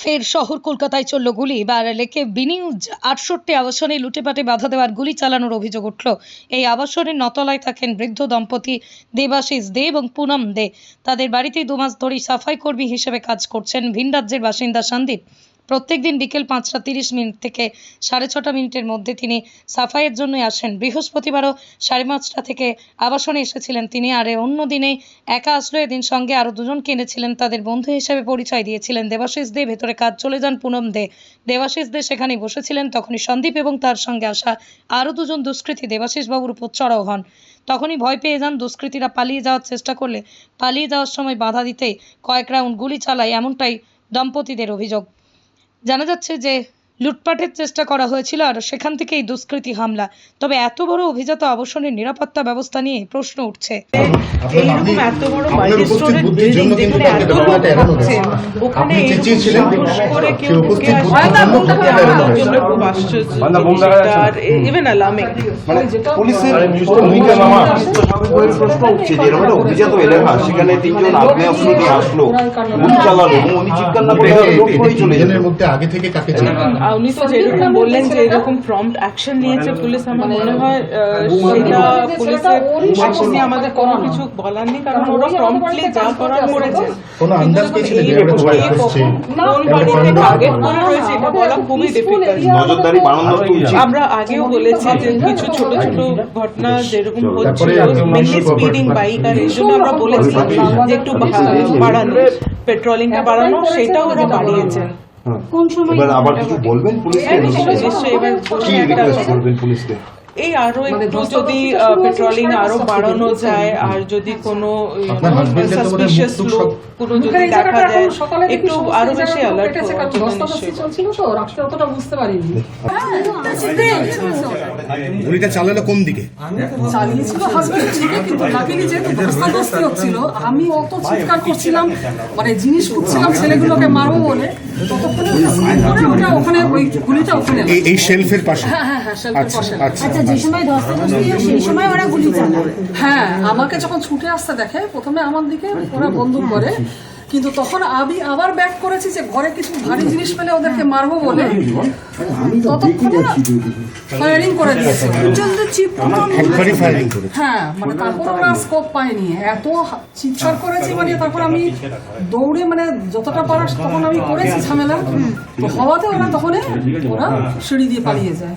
ফের শহর কলকাতায় চলল গুলি। এবার লেখে বিনিউজ আটষট্টি আবাসনে লুটেপাটে বাধা দেওয়ার গুলি চালানোর অভিযোগ উঠল। এই আবাসনের নতলায় থাকেন বৃদ্ধ দম্পতি দেবাশিস দে এবং পুনম দে। তাদের বাড়িতেই দুমাস ধরেই সাফাই কর্মী হিসেবে কাজ করছেন ভিন রাজ্যের বাসিন্দা সন্দীপ। প্রত্যেকদিন বিকেল পাঁচটা তিরিশ মিনিট থেকে সাড়ে ছটা মিনিটের মধ্যে তিনি সাফাইয়ের জন্যই আসেন। বৃহস্পতিবারও সাড়ে পাঁচটা থেকে আবাসনে এসেছিলেন তিনি, আর অন্য দিনে একা আসলো। এদিন সঙ্গে আরও দুজনকে এনেছিলেন, তাদের বন্ধু হিসেবে পরিচয় দিয়েছিলেন দেবাশিস দে। ভেতরে কাজ চলে যান পুনম দে। দেবাশিস দে সেখানে বসেছিলেন, তখনই সন্দীপ এবং তার সঙ্গে আসা আরও দুজন দুষ্কৃতী দেবাশিস বাবুর উপর চড়াও হন। তখনই ভয় পেয়ে যান দুষ্কৃতীরা পালিয়ে যাওয়ার চেষ্টা করলে। পালিয়ে যাওয়ার সময় বাধা দিতেই কয়েক রাউন্ড গুলি চালায় এমনটাই দম্পতিদের অভিযোগ। জানা যাচ্ছে যে লুটপাটের চেষ্টা করা হয়েছিল আর সেখান থেকেই দুষ্কৃতী হামলা। তবে এত বড় অভিজাত আবাসনের নিরাপত্তা ব্যবস্থা নিয়ে প্রশ্ন উঠছে। এইরকম এত বড়। ওখানে ইভেন অ্যালার্মিং মানে পুলিশের ভূমিকা মামা। স্বাভাবিকভাবে প্রশ্ন উঠছে যে এরকম অভিজাত এলাকা সেখানে তিনজন আগ্নেয়াস্ত্র নিয়ে আসলো। গুলি চালালো। উনি চিৎকার না করে এটা লোক এই- করেই এই চলে তিনজনের মধ্যে আগে থেকে কাকে চেনেন উনি তো যেরকম বললেন যে এরকম প্রম্পট অ্যাকশন নিয়েছে পুলিশ আমার মনে হয় সেটা পুলিশের অ্যাকশন নিয়ে আমাদের কোনো কিছু বলার নেই কারণ ওরা প্রম্পটলি যা করার করেছে। কোনো আন্দাজ পেয়েছিলেন যে এরকম ভয় করছে? কোন বাড়িতে টার্গেট করে রয়েছে এটা বলা খুবই ডিফিকাল্ট নজরদারি বাড়ানো উচিত। আমরা আগেও বলেছি যে কিছু ছোট ছোট ঘটনা যেরকম হচ্ছে মেনলি স্পিডিং বাইক আর এই জন্য আমরা বলেছি যে একটু বাড়ানো পেট্রোলিংটা বাড়ানো সেটাও উনি বাড়িয়েছেন হ্যাঁ। এবার আবার কিছু বলবেন পুলিশকে নিশ্চয়ই এবার কি রিকোয়েস্ট করবেন পুলিশকে এই আরও একটু যদি পেট্রোলিং আরও বাড়ানো যায় আর যদি কোনো সাসপিশিয়াস লোক কোনো যদি দেখা যায় একটু আরও বেশি অ্যালার্ট কেটেছে, চলছিল তো রাত্রে অতটা বুঝতে পারিনি গুলিটা চালালো কোন দিকে? চালিয়েছিল হাজবেন্ড ঠিকই কিন্তু লাকিলি যেহেতু ধস্তাধস্তি হচ্ছিল। আমি অত চিৎকার করছিলাম মানে জিনিস খুঁজছিলাম ছেলেগুলোকে মারবো বলে। ততক্ষণে ওটা স্লিপ করে ওটা ওখানে ওই গুলিটা ওখানে এই এই শেলফের পাশে? হ্যাঁ হ্যাঁ হ্যাঁ শেল্ফের আচ্ছা পাশে। আচ্ছা আচ্ছা যে সময় ধস্তাধস্তি সেই সময় ওরা গুলি চালায়। হ্যাঁ আমাকে যখন ছুটে আসতে দেখে প্রথমে আমার দিকে ওরা বন্দুক করে। কিন্তু তখন আমি আবার ব্যাক করেছি যে ঘরে কিছু ভারী জিনিস পেলে ওদেরকে মারবো বলে। ততক্ষণে ফায়ারিং করে দিয়েছে। করেছে। হ্যাঁ মানে তারপর ওরা স্কোপ পায়নি। এত চিৎকার করেছি মানে তারপর আমি দৌড়ে মানে যতটা পারা তখন আমি করেছি ঝামেলা। তো হওয়াতে ওরা তখন ওরা সিঁড়ি দিয়ে পালিয়ে যায়।